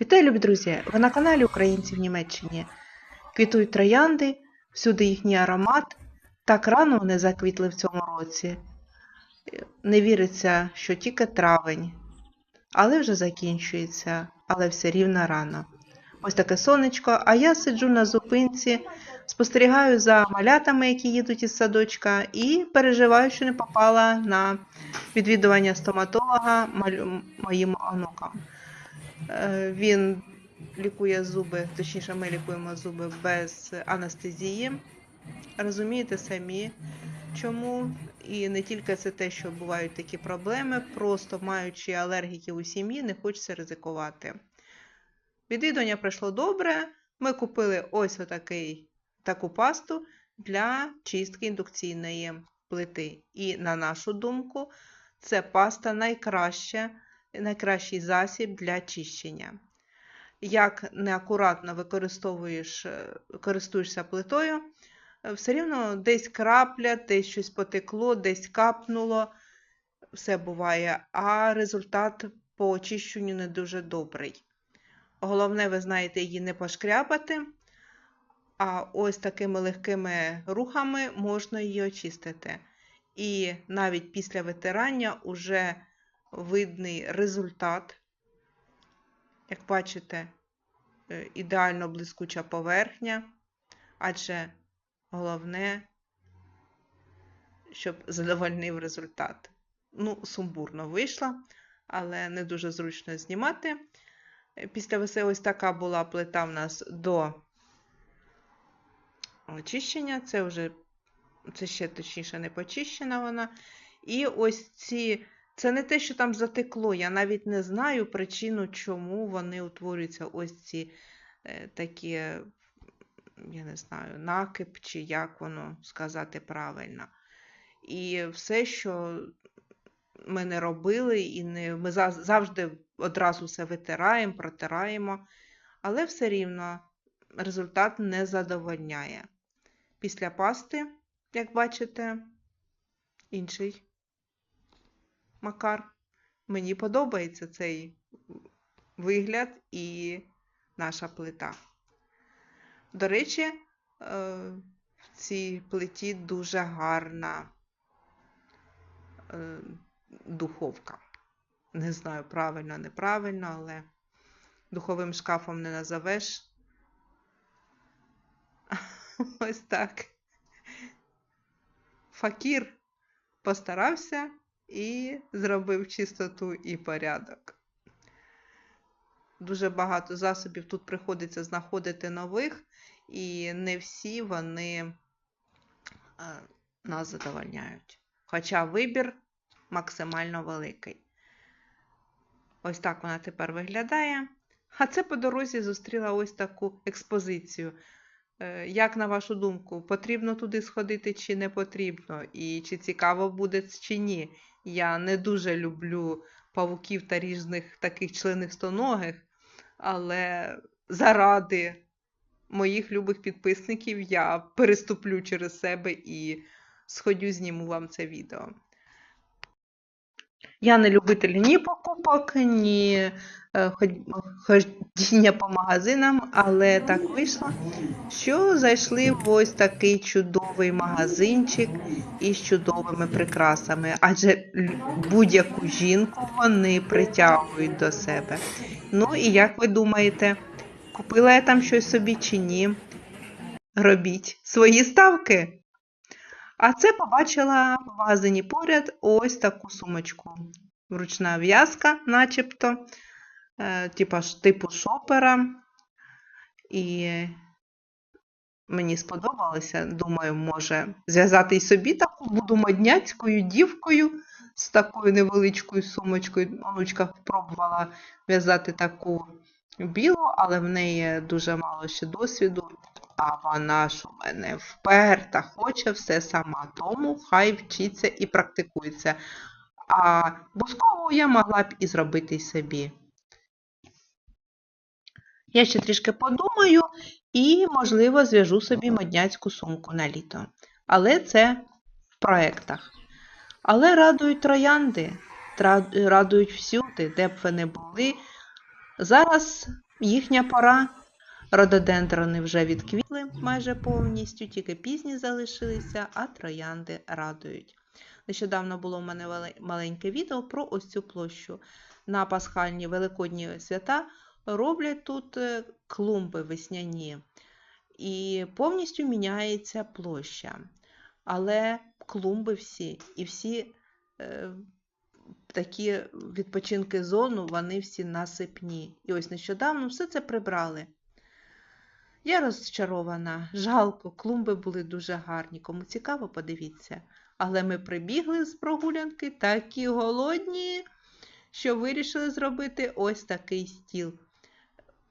Вітаю, любі друзі! Ви на каналі Українці в Німеччині. Квітують троянди, всюди їхній аромат. Так рано вони заквітли в цьому році. Не віриться, що тільки травень, але вже закінчується, але все рівно рано. Ось таке сонечко, а я сиджу на зупинці, спостерігаю за малятами, які їдуть із садочка, і переживаю, що не попала на відвідування стоматолога моїм онукам. Е, Він лікує зуби, точніше, ми лікуємо зуби без анестезії. Розумієте самі, чому? І не тільки це те, що бувають такі проблеми, просто маючи алергіків у сім'ї, не хочеться ризикувати. Відвідування пройшло добре. Ми купили ось отакий, таку пасту для чистки індукційної плити. І на нашу думку, це паста найкраща, найкращий засіб для чищення. Як неакуратно використовуєш, е, користуєшся плитою, е, все рівно десь крапля, десь щось потекло, десь капнуло, все буває, а результат по очищенню не дуже добрий. Головне, ви знаєте, її не пошкрябати, а ось такими легкими рухами можна її очистити. І навіть після витирання уже видний результат. Як бачите, е, ідеально блискуча поверхня, адже головне, щоб задовольнив результат. Ну, сумбурно вийшло, але не дуже зручно знімати. Після веси ось така була плита в нас до очищення. Це вже це ще точніше не почищена вона. І ось ці. Це не те, що там затекло. Я навіть не знаю причину, чому вони утворюються ось ці е, такі, я не знаю, накип, чи як воно сказати правильно. І все, що ми не робили, і не, ми за- завжди одразу все витираємо, протираємо, але все рівно результат не задовольняє. Після пасти, як бачите, інший Макар. Мені подобається цей вигляд і наша плита. До речі, е, в цій плиті дуже гарна е, духовка. Не знаю, правильно, неправильно, але духовим шкафом не назовеш. Ось так. Факір постарався і зробив чистоту і порядок. Дуже багато засобів тут приходиться знаходити нових, і не всі вони нас задовольняють. Хоча вибір максимально великий. Ось так вона тепер виглядає. А це по дорозі зустріла ось таку експозицію. Е, Як на вашу думку, потрібно туди сходити чи не потрібно? І чи цікаво буде чи ні? Я не дуже люблю павуків та різних таких членистоногих, але заради моїх любих підписників я переступлю через себе і сходю, зніму вам це відео. Я не любитель ні покупок, ні е, ходіння по магазинам, але так вийшло, що зайшли в ось такий чудовий магазинчик із чудовими прикрасами, адже будь-яку жінку вони притягують до себе. Ну і як ви думаєте, купила я там щось собі чи ні? Робіть свої ставки. А це побачила в магазині поряд ось таку сумочку. Ручна в'язка, начебто, е, типу шопера. І мені сподобалося. Думаю, може зв'язати і собі таку буду модняцькою дівкою з такою невеличкою сумочкою. Онучка спробувала в'язати таку білу, але в неї дуже мало ще досвіду. А вона ж у мене вперта, хоче все сама, тому хай вчиться і практикується. А бускову я могла б і зробити собі. Я ще трішки подумаю і, можливо, зв'яжу собі модняцьку сумку на літо. Але це в проєктах. Але радують троянди, радують всюди, де б ви не були. Зараз Їхня пора. Рододендрони вже відквітли майже повністю, тільки пізні залишилися, а троянди радують. Нещодавно було в мене маленьке відео про ось цю площу. На пасхальні великодні свята роблять тут е, клумби весняні. І повністю міняється площа. Але клумби всі, і всі е, такі відпочинки зону, вони всі насипні. І ось нещодавно все це прибрали. Я розчарована, жалко, клумби були дуже гарні. Кому цікаво, подивіться. Але ми прибігли з прогулянки такі голодні, що вирішили зробити ось такий стіл.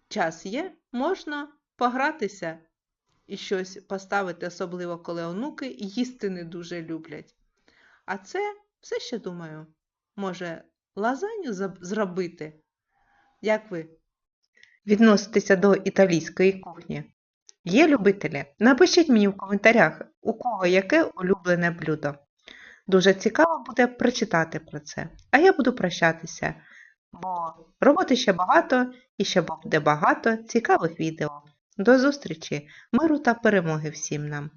Час є, можна погратися і щось поставити, особливо коли онуки їсти не дуже люблять. А це все ще думаю, може, лазанью заб- зробити? Як ви відноситеся до італійської кухні? Є любителі? Напишіть мені в коментарях, у кого яке улюблене блюдо. Дуже цікаво буде прочитати про це. А я буду прощатися, бо роботи ще багато і ще буде багато цікавих відео. До зустрічі, миру та перемоги всім нам!